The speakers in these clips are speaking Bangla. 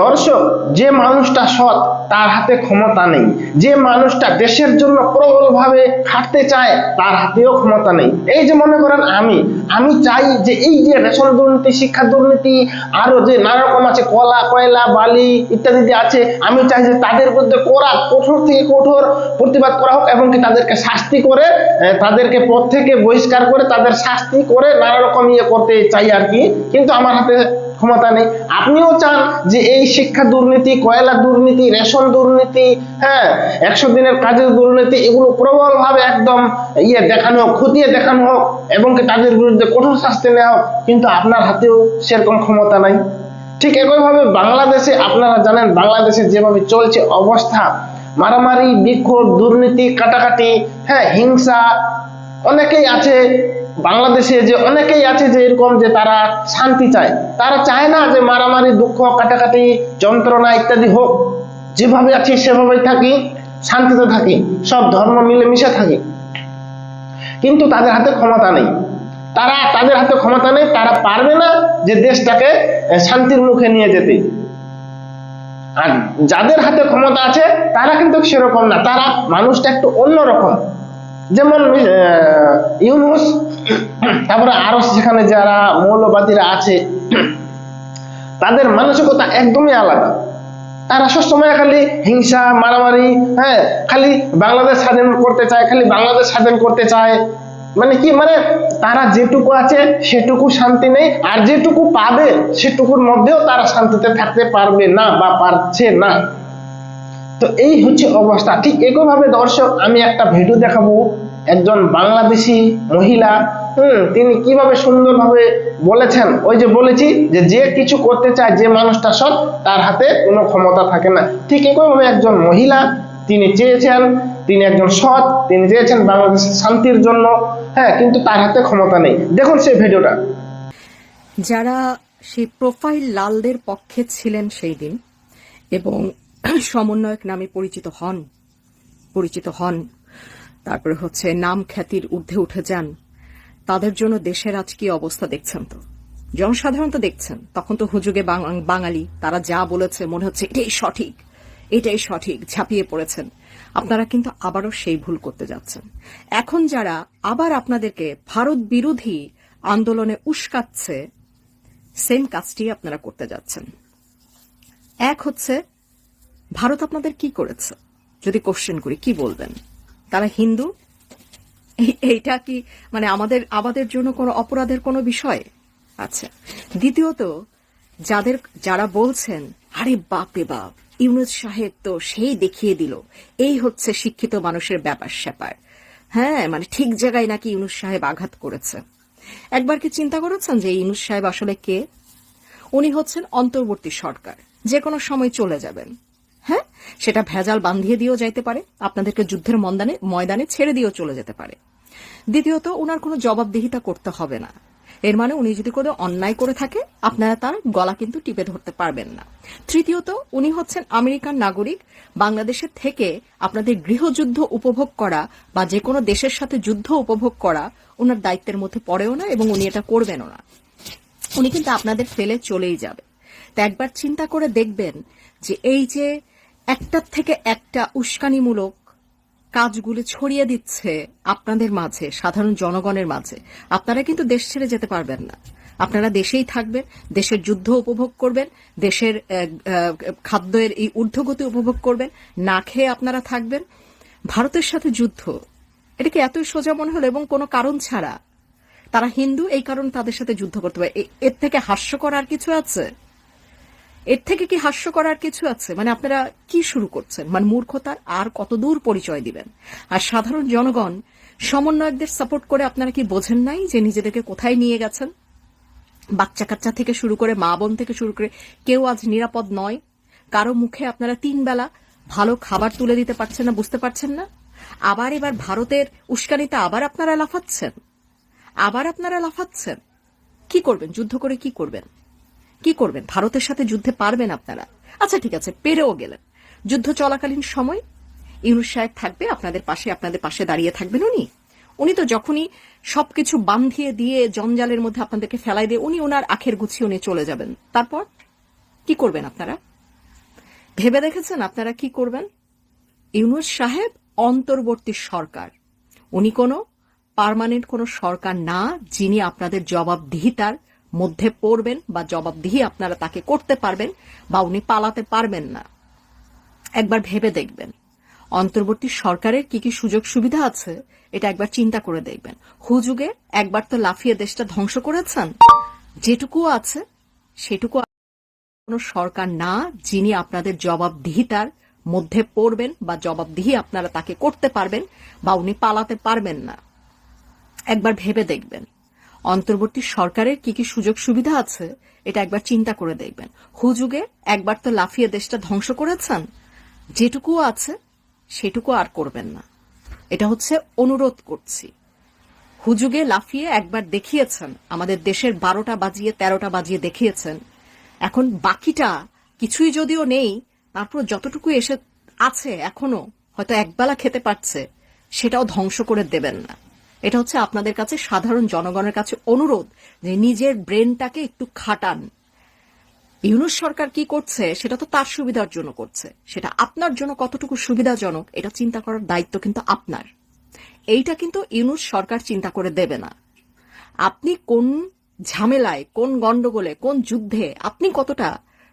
দর্শক, যে মানুষটা সৎ, তার হাতে ক্ষমতা নেই। যে মানুষটা দেশের জন্য প্রবলভাবে খাটতে চায়, তার হাতেও ক্ষমতা নেই। এই যে মনে করেন আমি আমি চাই যে এই যে রেশন দুর্নীতি, শিক্ষা দুর্নীতি, আরও যে নানা রকম আছে, কলা, কয়লা, বালি ইত্যাদি যে আছে, আমি চাই যে তাদের বিরুদ্ধে করা কঠোর থেকে কঠোর প্রতিবাদ করা হোক এবং কি তাদেরকে শাস্তি করে তাদেরকে পদ থেকে বহিষ্কার করে, তাদের শাস্তি করে নানা রকম ইয়ে করতে চাই আর কি। কিন্তু আমার হাতে ক্ষমতা নেই। আপনিও চান যে এই শিক্ষা দুর্নীতি, কয়লা দুর্নীতি, রেশন দুর্নীতি হ্যাঁ একশো দিনের কাজের দুর্নীতি, এগুলো প্রবল ভাবে একদম ইয়ে দেখানো হোক, খতিয়ে দেখানো হোক এবং তাদের বিরুদ্ধে কঠোর শাস্তি নেওয়া হোক, কিন্তু আপনার হাতেও সেরকম ক্ষমতা নাই। ঠিক একইভাবে বাংলাদেশে আপনারা জানেন, বাংলাদেশে যেভাবে চলছে অবস্থা, মারামারি, বিক্ষোভ, দুর্নীতি, কাটাকাটি হ্যাঁ হিংসা, অনেকেই আছে বাংলাদেশে যে অনেকেই আছে যে এরকম যে তারা শান্তি চায়, তারা চায় না যে মারামারি, দুঃখ, কাটাকাটি, যন্ত্রণা ইত্যাদি হোক, যেভাবে আছি সেভাবেই থাকি, শান্তিতে থাকি, সব ধর্ম মিলেমিশে থাকি। কিন্তু তাদের হাতে ক্ষমতা নেই। তারা, তাদের হাতে ক্ষমতা নেই, তারা পারবে না যে দেশটাকে শান্তির মুখে নিয়ে যেতে। আর যাদের হাতে ক্ষমতা আছে, তারা কিন্তু সেরকম না। তারা, মানুষটা একটু অন্যরকম। যেমন ইউনুস, তারপরে আরও সেখানে যারা মৌলবাদীরা আছে, তাদের মানসিকতা একদমই আলাদা। তারা সবসময় খালি হিংসা, মারামারি হ্যাঁ খালি বাংলাদেশ স্বাধীন করতে চায়, খালি বাংলাদেশ স্বাধীন করতে চায়। মানে কি মানে তারা যেটুকু আছে, সেটুকু শান্তি নেই, আর যেটুকু পাবে, সেটুকুর মধ্যেও তারা শান্তিতে থাকতে পারবে না বা পারছে না। তো এই হচ্ছে অবস্থা। ঠিক একইভাবে দর্শক, আমি একটা ভিডিও দেখাবো। একজন বাংলাদেশি মহিলা, হুম, তিনি কীভাবে সুন্দরভাবে বলেছেন? ওই যে বলেছি যে যে কিছু করতে চায়, যে মানুষটা সৎ, তার হাতে কোনো ক্ষমতা থাকে না। ঠিক একইভাবে একজন মহিলা, তিনি চেয়েছেন, তিনি একজন সৎ, তিনি চেয়েছেন বাংলাদেশের শান্তির জন্য হ্যাঁ কিন্তু তার হাতে ক্ষমতা নেই। দেখুন সেই ভিডিওটা যারা সেই প্রোফাইল লালদের পক্ষে ছিলেন সেই দিন, এবং সমন্বয়ক নামে পরিচিত হন পরিচিত হন। তারপরে হচ্ছে নাম খ্যাতির ঊর্ধ্বে উঠে যান। তাদের জন্য দেশের আজ কি অবস্থা দেখছেন তো? জনসাধারণ তো দেখছেন। তখন তো হুজুগে বাঙালি, তারা যা বলেছে মনে হচ্ছে এটাই সঠিক এটাই সঠিক, ঝাঁপিয়ে পড়েছেন। আপনারা কিন্তু আবারও সেই ভুল করতে যাচ্ছেন। এখন যারা আবার আপনাদেরকে ভারত বিরোধী আন্দোলনে উস্কাচ্ছে, সেম কাজটি আপনারা করতে যাচ্ছেন। এক হচ্ছে ভারত আপনাদের কি করেছে? যদি কোশ্চেন করি, কি বলবেন? তারা হিন্দু? এই- এইটা কি মানে আমাদের আমাদের জন্য কোনো অপরাধের কোনো বিষয় আচ্ছা দ্বিতীয়ত, যাদের, যারা বলছেন, আরে বাপ বাপ, ইউনুস সাহেব তো সেই দেখিয়ে দিল। এই হচ্ছে শিক্ষিত মানুষের ব্যাপার স্যাপার। হ্যাঁ মানে ঠিক জায়গায় নাকি ইউনুস সাহেব আঘাত করেছে। একবার কি চিন্তা করেছেন যে ইউনুস সাহেব আসলে কে? উনি হচ্ছেন অন্তর্বর্তী সরকার, যে কোনো সময় চলে যাবেন। হ্যাঁ? সেটা ভেজাল বান্ধিয়ে দিয়েও যাইতে পারে, আপনাদেরকে যুদ্ধের ময়দানে ময়দানে ছেড়ে দিয়েও চলে যেতে পারে। দ্বিতীয়ত ওনার কোনো জবাবদিহিতা করতে হবে না। এর মানে উনি যদি কোনো অন্যায় করে থাকে, আপনারা তার গলা কিন্তু টিপে ধরতে পারবেন না। তৃতীয়ত, উনি হচ্ছেন আমেরিকান নাগরিক। বাংলাদেশের থেকে আপনাদের গৃহযুদ্ধ উপভোগ করা বা যে কোনো দেশের সাথে যুদ্ধ উপভোগ করা ওনার দায়িত্বের মধ্যে পড়েও না এবং উনি এটা করবেনও না। উনি কিন্তু আপনাদের ফেলে চলেই যাবে। তা একবার চিন্তা করে দেখবেন যে এই যে একটার থেকে একটা উস্কানিমূলক কাজগুলো ছড়িয়ে দিচ্ছে আপনাদের মাঝে, সাধারণ জনগণের মাঝে। আপনারা কিন্তু দেশ ছেড়ে যেতে পারবেন না। আপনারা দেশেই থাকবেন, দেশের যুদ্ধ উপভোগ করবেন, দেশের খাদ্যের এই ঊর্ধ্বগতি উপভোগ করবেন, না খেয়ে আপনারা থাকবেন। ভারতের সাথে যুদ্ধ, এটা কি এতই সোজা মনে হলো? এবং কোনো কারণ ছাড়া তারা হিন্দু, এই কারণে তাদের সাথে যুদ্ধ করতে পারে। এর থেকে হাস্যকর আর কিছু আছে? এর থেকে কি হাস্য করার কিছু আছে? মানে আপনারা কি শুরু করছেন? মানে মূর্খতার আর কতদূর পরিচয় দিবেন? আর সাধারণ জনগণ, সমন্বয়কদের সাপোর্ট করে আপনারা কি বোঝেন নাই যে নিজেদেরকে কোথায় নিয়ে গেছেন? বাচ্চা কাচ্চা থেকে শুরু করে মা বোন থেকে শুরু করে কেউ আজ নিরাপদ নয়। কারও মুখে আপনারা তিন বেলা ভালো খাবার তুলে দিতে পারছেন না, বুঝতে পারছেন না? আবার এবার ভারতের উস্কানিতে আবার আপনারা লাফাচ্ছেন? আবার আপনারা লাফাচ্ছেন? কি করবেন? যুদ্ধ করে কি করবেন? কি করবেন? ভারতের সাথে যুদ্ধে পারবেন আপনারা? আচ্ছা ঠিক আছে, পেরেও গেলেন। যুদ্ধ চলাকালীন সময় ইউনুস সাহেব থাকবে, আপনাদের পাশে আপনাদের পাশে দাঁড়িয়ে থাকবেন উনি। উনি তো যখনই সবকিছু বান্ধিয়ে দিয়ে জঞ্জালের মধ্যে আপনাদেরকে ফেলাই দিয়ে উনি ওনার আখের গুছিয়ে উনি চলে যাবেন। তারপর কি করবেন আপনারা? ভেবে দেখেছেন আপনারা কি করবেন? ইউনুস সাহেব অন্তর্বর্তী সরকার। উনি কোনো পার্মানেন্ট কোনো সরকার না, যিনি আপনাদের জবাবদিহিতার মধ্যে পড়বেন বা জবাবদিহি আপনারা তাকে করতে পারবেন বা উনি পালাতে পারবেন না। একবার ভেবে দেখবেন। অন্তর্বর্তী সরকারের কি কি সুযোগ সুবিধা আছে, এটা একবার চিন্তা করে দেখবেন। হুজুগে একবার তো লাফিয়ে দেশটা ধ্বংস করেছেন। যেটুকু আছে, সেটুকু কোনো সরকার না, যিনি আপনাদের জবাবদিহিতার মধ্যে পড়বেন বা জবাবদিহি আপনারা তাকে করতে পারবেন বা উনি পালাতে পারবেন না। একবার ভেবে দেখবেন। অন্তর্বর্তী সরকারের কি কি সুযোগ সুবিধা আছে, এটা একবার চিন্তা করে দেখবেন। হুজুগে একবার তো লাফিয়ে দেশটা ধ্বংস করেছেন। যেটুকু আছে, সেটুকু আর করবেন না। এটা হচ্ছে অনুরোধ করছি। হুজুগে লাফিয়ে একবার দেখিয়েছেন, আমাদের দেশের বারোটা বাজিয়ে, তেরোটা বাজিয়ে দেখিয়েছেন। এখন বাকিটা কিছুই যদিও নেই, তারপর যতটুকু এসে আছে এখনও, হয়তো একবেলা খেতে পারছে, সেটাও ধ্বংস করে দেবেন না। এটা হচ্ছে আপনাদের কাছে সাধারণ জনগণের কাছে অনুরোধ যে নিজের ব্রেনটাকে একটু খাটান। ইউনুস সরকার কি করছে, সেটা তো তার সুবিধার জন্য করছে। সেটা আপনার জন্য কতটুকু সুবিধাজনক, এটা চিন্তা করার দায়িত্ব কিন্তু আপনার। এইটা কিন্তু ইউনুস সরকার চিন্তা করে দেবে না। আপনি কোন ঝামেলায়, কোন গন্ডগোলে কোন যুদ্ধে আপনি কতটা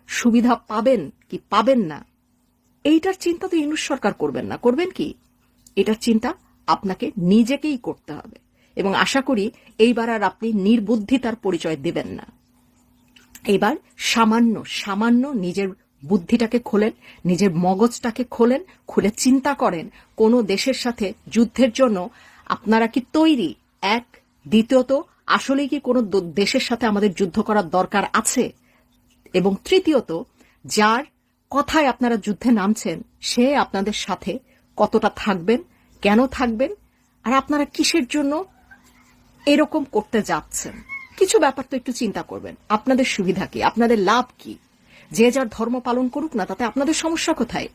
সুবিধা পাবেন কি পাবেন না, এইটার চিন্তা তো ইউনুস সরকার করবেন না। করবেন কি? এটার চিন্তা আপনাকে নিজেকেই করতে হবে। এবং আশা করি এইবার আর আপনি নির্বুদ্ধিতার পরিচয় দেবেন না। এবার সামান্য সামান্য নিজের বুদ্ধিটাকে খোলেন, নিজের মগজটাকে খোলেন, খুলে চিন্তা করেন, কোন দেশের সাথে যুদ্ধের জন্য আপনারা কি তৈরি? এক। দ্বিতীয়ত আসলে কি কোনো দেশের সাথে আমাদের যুদ্ধ করার দরকার আছে? এবং তৃতীয়ত, যার কথায় আপনারা যুদ্ধে নামছেন, সে আপনাদের সাথে কতটা থাকবেন? কেন থাকবেন? আর আপনারা কিসের জন্য এরকম করতে যাচ্ছেন? কিছু ব্যাপার তো একটু চিন্তা করবেন। আপনাদের সুবিধা কি? আপনাদের লাভ কি? যে যার ধর্ম পালন করুক না, তাতে আপনাদের সমস্যা কোথায়?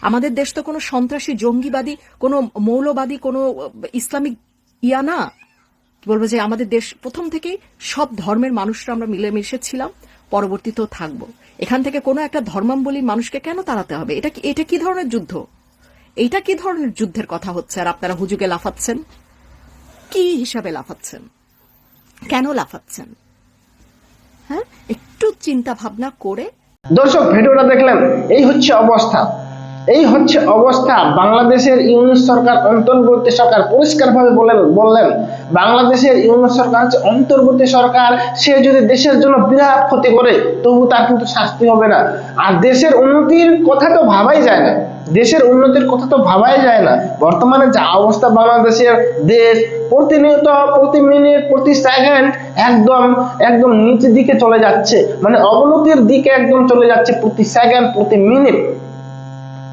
আমাদের দেশ তো কোনো সন্ত্রাসী, জঙ্গিবাদী, কোনো মৌলবাদী, কোনো ইসলামিক ইয়া না। বলব যে আমাদের দেশ প্রথম থেকেই সব ধর্মের মানুষরা আমরা মিলেমিশে ছিলাম, পরবর্তীতেও থাকব। এখান থেকে কোনো একটা ধর্মাম্বলী মানুষকে কেন তাড়াতে হবে? এটা কি এটা কি ধরনের যুদ্ধ? এইটা কি ধরনের যুদ্ধের কথা হচ্ছে? আর আপনারা হুজুগে লাফাচ্ছেন? কি হিসাবে লাফাচ্ছেন? কেন লাফাচ্ছেন? হ্যাঁ? একটু চিন্তা ভাবনা করে দর্শক, ভিডিওটা দেখলেন, এই হচ্ছে অবস্থা। এই হচ্ছে অবস্থা। বাংলাদেশের ইউনিট সরকার অন্তর্বর্তী সরকার, পরিষ্কারভাবে বলেন বললেন, বাংলাদেশের ইউনিট সরকার হচ্ছে অন্তর্বর্তী সরকার। সে যদি দেশের জন্য বিরাট ক্ষতি করে, তবু তার কিন্তু শাস্তি হবে না। আর দেশের উন্নতির কথা তো ভাবাই যায় না। দেশের উন্নতির কথা তো ভাবাই যায় না। বর্তমানে যা অবস্থা বাংলাদেশের দেশ, প্রতিনিয়ত প্রতি মিনিট প্রতি সেকেন্ড একদম একদম নিচের দিকে চলে যাচ্ছে। মানে অবনতির দিকে একদম চলে যাচ্ছে প্রতি সেকেন্ড প্রতি মিনিট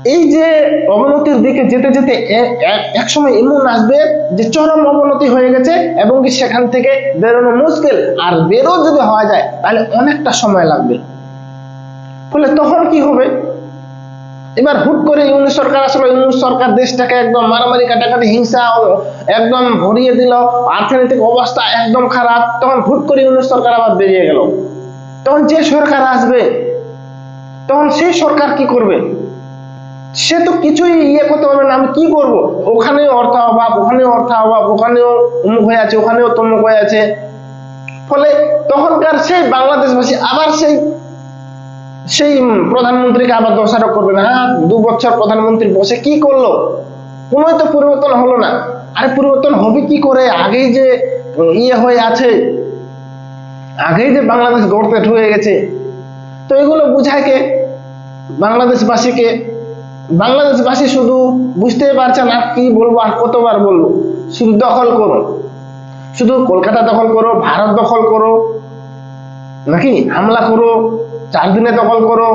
এই যে অবনতির দিকে যেতে যেতে এক- একসময় এমন আসবে যে চরম অবনতি হয়ে গেছে এবং কি সেখান থেকে বেরোনো মুশকিল। আর বেরো যদি হওয়া যায়, তাহলে অনেকটা সময় লাগবে। ফলে তখন কি হবে? এবার হুট করে ইউনিট সরকার আসলে ইউনিট সরকার দেশটাকে একদম মারামারি, কাটাকাটি, হিংসা, একদম ভরিয়ে দিল। অর্থনৈতিক অবস্থা একদম খারাপ। তখন হুট করে ইউনিট সরকার আবার বেরিয়ে গেল। তখন যে সরকার আসবে, তখন সেই সরকার কি করবে? সে তো কিছুই ইয়ে করতে পারবে না। আমি কি করব? ওখানেও অর্থ অভাব, ওখানেও অর্থ অভাব, ওখানেও অমুক হয়ে আছে, ওখানেও তমুক হয়ে আছে। ফলে তখনকার সেই বাংলাদেশবাসী আবার সেই সেই প্রধানমন্ত্রীকে আবার দোষারোপ করবে না। হ্যাঁ দু বছর প্রধানমন্ত্রী বসে কি করল? কোনোই তো পরিবর্তন হলো না। আরে পরিবর্তন হবে কি করে? আগেই যে ইয়ে হয়ে আছে, আগেই যে বাংলাদেশ গড়তে ঢুকে গেছে। তো এগুলো বুঝায় কে? বাংলাদেশবাসীকে। বাংলাদেশবাসী শুধু বুঝতেই পারছে না কি বলব আর কতবার বলব। শুধু দখল করো। শুধু কলকাতা দখল করো, ভারত দখল করো, নাকি হামলা করো চার দিনে দখল করো।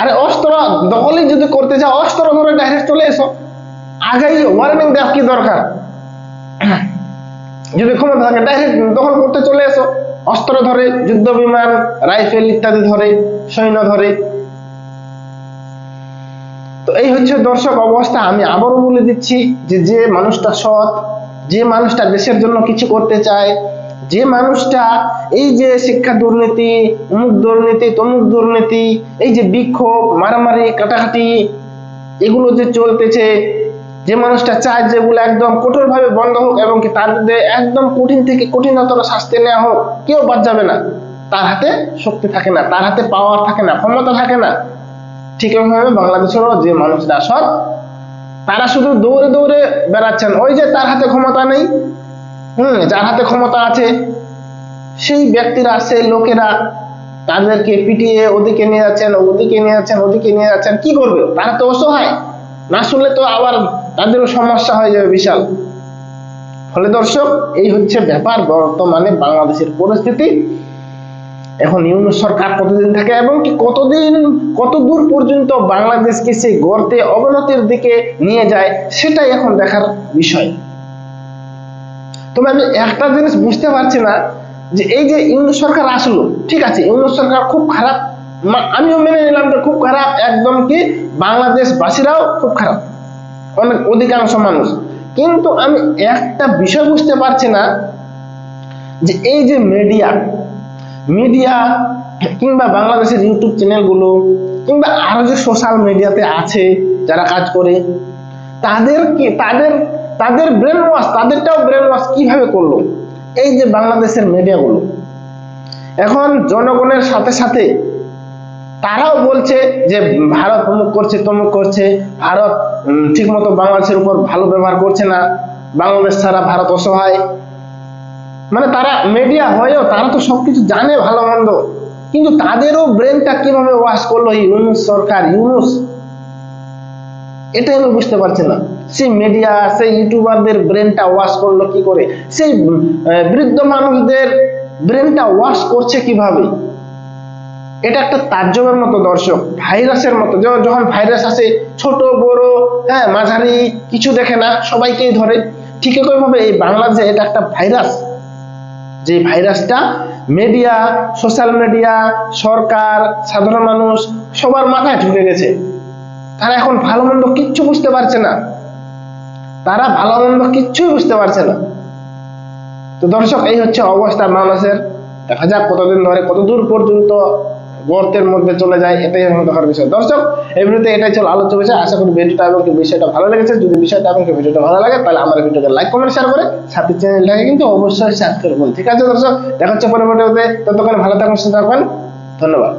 আরে অস্ত্র দখলই যদি করতে চাও, অস্ত্র ধরে ডাইরেক্ট চলে এসো। আগেই ওয়ার্নিং দেওয়ার কি দরকার? যদি ক্ষমতা থাকে ডাইরেক্ট দখল করতে চলে এসো। অস্ত্র ধরে, যুদ্ধ বিমান রাইফেল ইত্যাদি ধরে, সৈন্য ধরে। তো এই হচ্ছে দর্শক অবস্থা। আমি আবারও বলে দিচ্ছি যে যে মানুষটা সৎ, যে মানুষটা দেশের জন্য কিছু করতে চায় যে মানুষটা এই যে শিক্ষা দুর্নীতি, অমুক দুর্নীতি, তমুক দুর্নীতি, এই যে বিক্ষোভ, মারামারি, কাটাকাটি, এগুলো যে চলতেছে, যে মানুষটা চায় যেগুলো একদম কঠোরভাবে বন্ধ হোক এবং কি তার একদম কঠিন থেকে কঠিনতর শাস্তি নেওয়া হোক, কেউ বাদ যাবে না। তার হাতে শক্তি থাকে না, তার হাতে পাওয়ার থাকে না, ক্ষমতা থাকে না। ঠিক এভাবে বাংলাদেশেরও যে মানুষরা সৎ, তারা শুধু দৌড়ে দৌড়ে বেড়াচ্ছেন। ওই যে তার হাতে ক্ষমতা নেই হুম, যার হাতে ক্ষমতা আছে, সেই ব্যক্তিরা, সেই লোকেরা তাদেরকে পিটিয়ে ওদিকে নিয়ে যাচ্ছেন, ওদিকে নিয়ে যাচ্ছেন, ওদিকে নিয়ে যাচ্ছেন, কি করবে? তারা তো অসহায়। না শুনলে তো আবার তাদেরও সমস্যা হয়ে যাবে বিশাল। ফলে দর্শক, এই হচ্ছে ব্যাপার, বর্তমানে বাংলাদেশের পরিস্থিতি। এখন ইউনুস সরকার কতদিন থাকে এবং কি কতদিন কত দূর পর্যন্ত বাংলাদেশকে সেই গর্তে অবনতির দিকে নিয়ে যায়, সেটাই এখন দেখার বিষয়। তবে আমি একটা জিনিস বুঝতে পারছি না, যে এই যে ইউনুস সরকার আসলো, ঠিক আছে, ইউনুস সরকার খুব খারাপ আমিও মেনে নিলাম যে খুব খারাপ, একদম কি বাংলাদেশবাসীরাও খুব খারাপ, অনেক অধিকাংশ মানুষ। কিন্তু আমি একটা বিষয় বুঝতে পারছি না, যে এই যে মিডিয়া মিডিয়া কিংবা বাংলাদেশের ইউটিউব চ্যানেলগুলো, কিংবা আরও যে সোশ্যাল মিডিয়াতে আছে, যারা কাজ করে তাদের কি, তাদের তাদের ব্রেন ওয়াশ তাদেরটাও ব্রেন ওয়াশ কীভাবে করল? এই যে বাংলাদেশের মিডিয়াগুলো এখন জনগণের সাথে সাথে তারাও বলছে যে, ভারত অমুক করছে, তমুক করছে, ভারত ঠিক মতো বাংলাদেশের উপর ভালো ব্যবহার করছে না, বাংলাদেশ ছাড়া ভারত অসহায়। মানে তারা মিডিয়া হয়েও, তারা তো সবকিছু জানে ভালো মন্দ, কিন্তু তাদেরও ব্রেনটা কীভাবে ওয়াশ করল ইউনুস সরকার, ইউনুস? এটাই আমি বুঝতে পারছি না। সেই মিডিয়া সেই ইউটিউবারদের ব্রেনটা ওয়াশ করল কি করে? সেই বৃদ্ধ মানুষদের ব্রেনটা ওয়াশ করছে কীভাবে? এটা একটা তাজ্জবের মতো দর্শক, ভাইরাসের মতো। যখন ভাইরাস আসে, ছোট, বড় হ্যাঁ মাঝারি, কিছু দেখে না, সবাইকেই ধরে। ঠিক একইভাবে এই বাংলাদেশে এটা একটা ভাইরাস, যে ভাইরাসটা মিডিয়া সোশ্যাল মিডিয়া সরকার, সাধারণ মানুষ, সবার মাথায় ঢুকে গেছে। তারা এখন ভালো মন্দ কিচ্ছু বুঝতে পারছে না। তারা ভালো মন্দ কিচ্ছুই বুঝতে পারছে না। তো দর্শক, এই হচ্ছে অবস্থা মানুষের। দেখা যাক কতদিন ধরে, কত দূর পর্যন্ত গর্তের মধ্যে চলে যায়, এটাই এখন দেখার বিষয়। দর্শক, এই ভিডিওতে এটাই ছিল আলোচ্য বিষয়। আশা করি ভিডিওটা এবং বিষয়টা ভালো লেগেছে। যদি বিষয়টা এবং ভিডিওটা ভালো লাগে, তাহলে আমার ভিডিওকে লাইক, কমেন্ট শেয়ার করে সাথে চ্যানেলটাকে কিন্তু অবশ্যই সাবস্ক্রাইব করুন ঠিক আছে দর্শক, দেখা হচ্ছে পরবর্তী ভিডিওতে ততক্ষণ ভালো থাকুন, সুস্থ থাকবেন ধন্যবাদ।